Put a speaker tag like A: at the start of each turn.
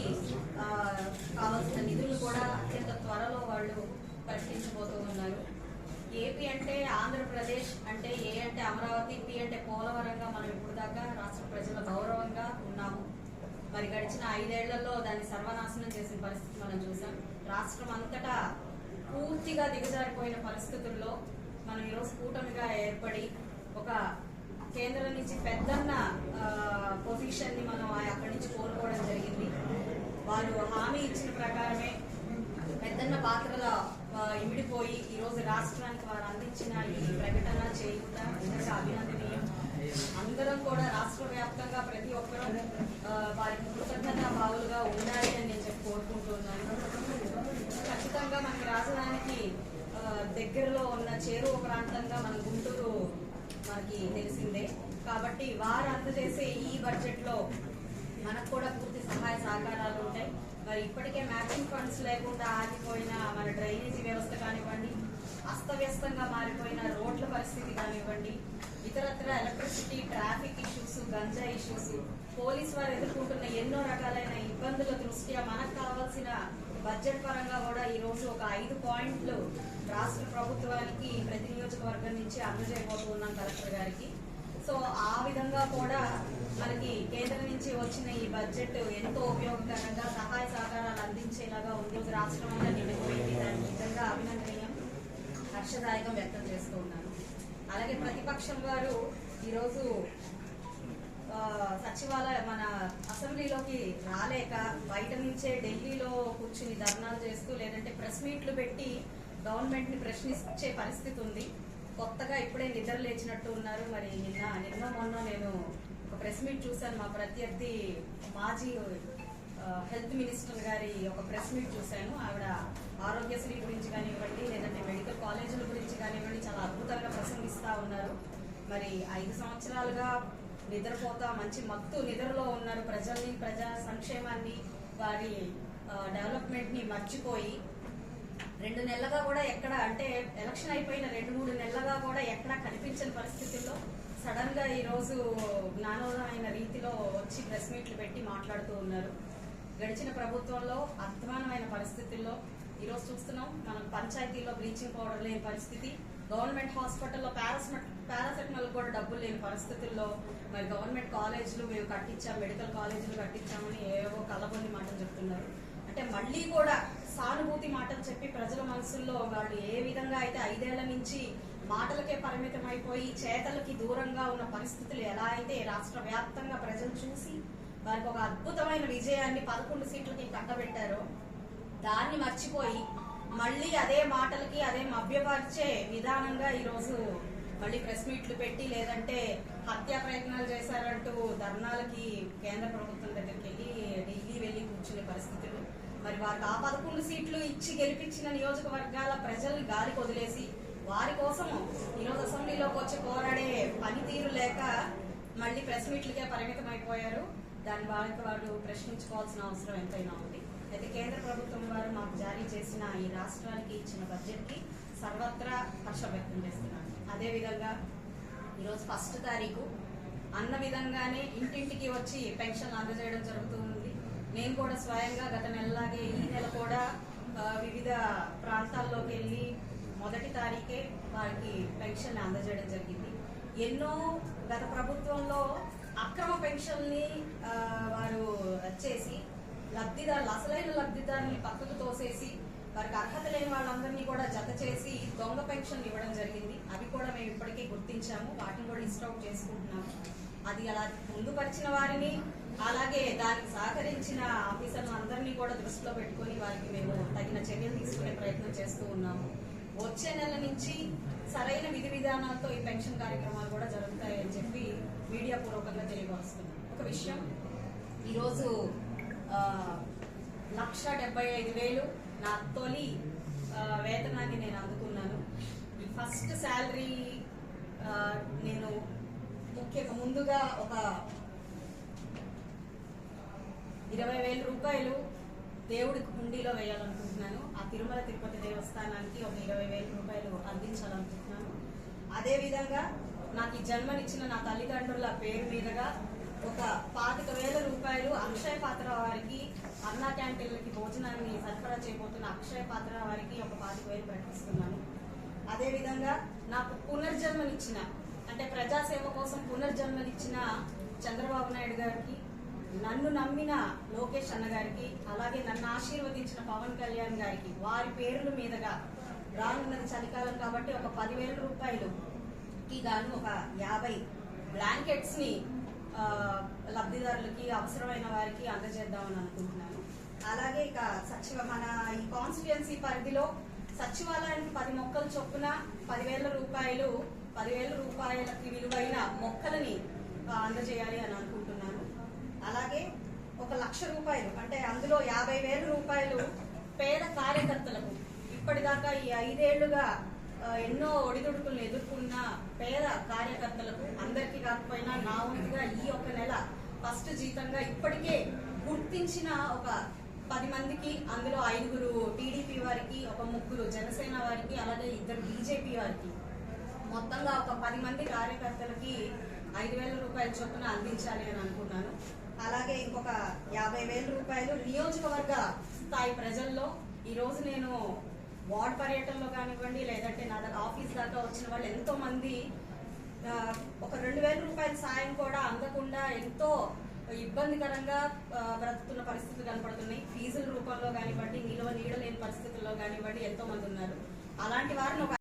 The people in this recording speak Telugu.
A: దాని కావాల్సిన నిధులు కూడా అత్యంత త్వరలో వాళ్ళు ప్రకటించబోతూ ఉన్నారు. ఏపీ అంటే ఆంధ్రప్రదేశ్ అంటే ఏ అంటే అమరావతి పి అంటే పోలవరంగా మనం ఇప్పుడు దాకా రాష్ట్ర ప్రజల గౌరవంగా ఉన్నాము. మరి గడిచిన ఐదేళ్ళలో దాన్ని సర్వనాశనం చేసిన పరిస్థితి మనం చూసాం. రాష్ట్రం అంతటా పూర్తిగా దిగజారిపోయిన పరిస్థితుల్లో మనం ఈరోజు కూటమిగా ఏర్పడి ఒక కేంద్రం నుంచి పెద్దన్న పొజిషన్ని మనం అక్కడి నుంచి కోరుకోవడం జరిగింది. వారు హామీ ఇచ్చిన ప్రకారమే పెద్దన్న పాత్రల ఇమిడిపోయి ఈ రోజు రాష్ట్రానికి వారు అందించిన ఈ ప్రకటన చేయుట నిజంగా అభినందనీయం. అందరం కూడా రాష్ట్ర వ్యాప్తంగా ప్రతి ఒక్కరూ వారికి కృతజ్ఞత భావులుగా ఉండాలి అని నేను చెప్పి కోరుకుంటున్నాను. ఖచ్చితంగా మనకి రాజధానికి దగ్గరలో ఉన్న చేరువ ప్రాంతంగా మన గుంటూరు మనకి తెలిసిందే. కాబట్టి వారు అందజేసే ఈ బడ్జెట్లో మనకు కూడా పూర్తి సహాయ సహకారాలు ఉంటాయి మరి ఇప్పటికే మ్యాచింగ్ ఫండ్స్ లేకుండా ఆగిపోయిన మన డ్రైనేజీ వ్యవస్థ కానివ్వండి అస్తవ్యస్తంగా మారిపోయిన రోడ్ల పరిస్థితి కానివ్వండి ఇతరత్ర electricity traffic issues ganja issues police వారు ఎదుర్కొంటున్న ఎన్నో రకాలైన ఇబ్బందుల దృష్ట్యా మనకు కావాల్సిన బడ్జెట్ పరంగా కూడా ఈ రోజు ఒక ఐదు పాయింట్లు రాష్ట్ర ప్రభుత్వానికి ప్రతి నియోజకవర్గం నుంచి అందజేయబోతున్నాం కలెక్టర్ గారికి. సో ఆ విధంగా కూడా మనకి కేంద్రం నుంచి వచ్చిన ఈ బడ్జెట్ ఎంతో ఉపయోగకరంగా సహాయ సహకారాలు అందించేలాగా ఉంది. రాష్ట్రం అంతా నిండిపోయింది. దానికి నిజంగా అభినందనీయం. హర్షదాయకం వ్యక్తం చేస్తూ ఉన్నాను. అలాగే ప్రతిపక్షం వారు ఈరోజు సచివాలయ మన అసెంబ్లీలోకి రాలేక బయట నుంచే ఢిల్లీలో కూర్చుని ధర్నాలు చేస్తూ లేదంటే ప్రెస్ మీట్లు పెట్టి గవర్నమెంట్ని ప్రశ్నించే పరిస్థితి కొత్తగా ఇప్పుడే నిద్ర లేచినట్టు ఉన్నారు. మరి నిన్న నిన్న మొన్న నేను ఒక ప్రెస్ మీట్ చూశాను. మా ప్రత్యర్థి మాజీ హెల్త్ మినిస్టర్ గారి ఒక ప్రెస్ మీట్ చూశాను. ఆవిడ ఆరోగ్యశ్రీ గురించి కానివ్వండి లేదంటే మెడికల్ కాలేజీల గురించి కానివ్వండి చాలా అద్భుతంగా ప్రసంగిస్తూ ఉన్నారు. మరి ఐదు సంవత్సరాలుగా నిద్రపోతా మంచి మత్తు నిద్రలో ఉన్నారు. ప్రజల్ని ప్రజా సంక్షేమాన్ని వారి డెవలప్మెంట్ని మర్చిపోయి రెండు నెలలుగా కూడా ఎక్కడ అంటే ఎలక్షన్ అయిపోయిన రెండు మూడు నెలలుగా కూడా ఎక్కడ కనిపించని పరిస్థితుల్లో సడన్గా ఈరోజు జ్ఞానోదయమైన రీతిలో వచ్చి ప్రెస్ మీట్లు పెట్టి మాట్లాడుతూ ఉన్నారు. గడిచిన ప్రభుత్వంలో అధ్వానమైన పరిస్థితుల్లో ఈరోజు చూస్తున్నాం మనం పంచాయతీలో బ్లీచింగ్ పౌడర్ లేని పరిస్థితి గవర్నమెంట్ హాస్పిటల్లో పారాసెటమాల్ పారాసెటమాల్ కూడా డబ్బులు లేని పరిస్థితుల్లో మరి గవర్నమెంట్ కాలేజీలు మేము కట్టించాం మెడికల్ కాలేజీలు కట్టించామని ఏవో కలబొల్లి మాటలు చెప్తున్నారు. అంటే మళ్ళీ కూడా సానుభూతి మాటలు చెప్పి ప్రజల మనసుల్లో వాళ్ళు ఏ విధంగా అయితే ఐదేళ్ళ నుంచి మాటలకే పరిమితం అయిపోయి చేతలకి దూరంగా ఉన్న పరిస్థితులు ఎలా అయితే రాష్ట్ర వ్యాప్తంగా ప్రజలు చూసి వారికి ఒక అద్భుతమైన విజయాన్ని పదకొండు సీట్లకి కట్టబెట్టారో దాన్ని మర్చిపోయి మళ్ళీ అదే మాటలకి అదే మభ్యపరిచే విధానంగా ఈరోజు మళ్ళీ ప్రెస్ మీట్లు పెట్టి లేదంటే హత్యా ప్రయత్నాలు చేశారంటూ ధర్నాలకి కేంద్ర ప్రభుత్వం దగ్గరికి వెళ్ళి ఢిల్లీ వెళ్ళి కూర్చునే పరిస్థితులు. మరి వారికి ఆ పదకొండు సీట్లు ఇచ్చి గెలిపించిన నియోజకవర్గాల ప్రజల్ని గాలి వదిలేసి వారి కోసం ఈరోజు అసెంబ్లీలోకి వచ్చి పోరాడే పనితీరు లేక మళ్ళీ ప్రెస్ మీట్లకే పరిమితం అయిపోయారు దాని వారికి వాళ్ళు ప్రశ్నించుకోవాల్సిన అవసరం ఎంతైనా ఉంది. అయితే కేంద్ర ప్రభుత్వం వారు మాకు జారీ చేసిన ఈ రాష్ట్రానికి ఇచ్చిన బడ్జెట్కి సర్వత్రా హర్ష వ్యక్తం చేస్తున్నాను అదేవిధంగా ఈరోజు ఫస్ట్ తారీఖు అన్న విధంగానే ఇంటింటికి వచ్చి పెన్షన్ అందజేయడం జరుగుతుంది నేను కూడా స్వయంగా గత నెలలాగే ఈ నెల కూడా వివిధ ప్రాంతాల్లోకి వెళ్ళి మొదటి తారీఖే వారికి పెన్షన్ అందజేయడం జరిగింది. ఎన్నో గత ప్రభుత్వంలో అక్రమ పెన్షన్ని వారు చేసి లబ్ధిదారులు అసలైన లబ్ధిదారుని పక్కకు తోసేసి వారికి అర్హత లేని వాళ్ళందరినీ కూడా జత చేసి దొంగ పెన్షన్ ఇవ్వడం జరిగింది. అవి కూడా మేము ఇప్పటికే గుర్తించాము. వాటిని కూడా లిస్ట్ చేసుకుంటున్నాము. అది అలా ముందుపరిచిన వారిని అలాగే దానికి సహకరించిన ఆఫీసర్లు అందరినీ కూడా దృష్టిలో పెట్టుకొని వారికి మేము తగిన చర్యలు తీసుకునే ప్రయత్నం చేస్తూ ఉన్నాము. వచ్చే నెల నుంచి సరైన విధి విధానాలతో ఈ పెన్షన్ కార్యక్రమాలు కూడా జరుగుతాయని చెప్పి మీడియా పూర్వకంగా తెలియపరుస్తున్నాం. ఒక విషయం ఈరోజు లక్ష డెబ్బై ఐదు వేలు నా తొలి వేతనాన్ని నేను అందుకున్నాను. ఫస్ట్ శాలరీ నేను ముఖ్యంగా ముందుగా ఒక ఇరవై వేల రూపాయలు దేవుడికి హుండీలో వేయాలనుకుంటున్నాను. ఆ తిరుమల తిరుపతి దేవస్థానానికి ఒక ఇరవై వేల రూపాయలు అందించాలనుకుంటున్నాను. అదేవిధంగా నాకు ఈ జన్మనిచ్చిన నా తల్లిదండ్రుల పేరు మీదుగా ఒక పాతిక వేల రూపాయలు అక్షయ పాత్ర వారికి అన్నా క్యాంటీన్లకి భోజనాన్ని సరఫరా చేయబోతున్న అక్షయ పాత్ర వారికి ఒక పాతిక వేలు ప్రకటిస్తున్నాను అదేవిధంగా నాకు పునర్జన్మనిచ్చిన అంటే ప్రజాసేవ కోసం పునర్జన్మనిచ్చిన చంద్రబాబు నాయుడు గారికి నన్ను నమ్మిన లోకేష్ అన్న గారికి అలాగే నన్ను ఆశీర్వదించిన పవన్ కళ్యాణ్ గారికి వారి పేర్ల మీదుగా రానున్నది చలికాలం కాబట్టి ఒక పదివేల రూపాయలు కి గాను ఒక యాభై బ్లాంకెట్స్ని లబ్ధిదారులకి అవసరమైన వారికి అందజేద్దామని అనుకుంటున్నాను. అలాగే ఇక సచివ మన ఈ కాన్స్టిట్యుయెన్సీ పరిధిలో సచివాలయానికి పది మొక్కలు చొప్పున పదివేల రూపాయలు పదివేల రూపాయలకి విలువైన మొక్కలని అందజేయాలి అని అనుకుంటున్నాను. అలాగే ఒక లక్ష రూపాయలు అంటే అందులో యాభై వేల రూపాయలు పేద కార్యకర్తలకు. ఇప్పటిదాకా ఈ ఐదేళ్ళుగా ఎన్నో ఒడిదుడుకులను ఎదుర్కొన్న పేద కార్యకర్తలకు అందరికీ కాకపోయినా నా వంతుగా ఈ ఒక నెల ఫస్ట్ జీతంగా ఇప్పటికే గుర్తించిన ఒక పది మందికి అందులో ఐదుగురు టీడీపీ వారికి ఒక ముగ్గురు జనసేన వారికి అలాగే ఇద్దరు బీజేపీ వారికి. మొత్తంగా ఒక పది మంది కార్యకర్తలకి ఐదు వేల రూపాయల చొప్పున అందించాలి అని అనుకున్నాను అలాగే ఇంకొక యాభై వేల రూపాయలు నియోజకవర్గ స్థాయి ప్రజల్లో ఈ రోజు నేను వార్డ్ పర్యటనలో కానివ్వండి లేదంటే నా దగ్గర ఆఫీస్ దాకా వచ్చిన వాళ్ళు ఎంతో మంది ఒక రెండు వేల రూపాయల సాయం కూడా అందకుండా ఎంతో ఇబ్బందికరంగా బ్రతుకుతున్న పరిస్థితులు కనపడుతున్నాయి. ఫీజుల రూపంలో కానివ్వండి నిల్వ నీడలేని పరిస్థితుల్లో కానివ్వండి ఎంతో మంది ఉన్నారు. అలాంటి వారిని ఒక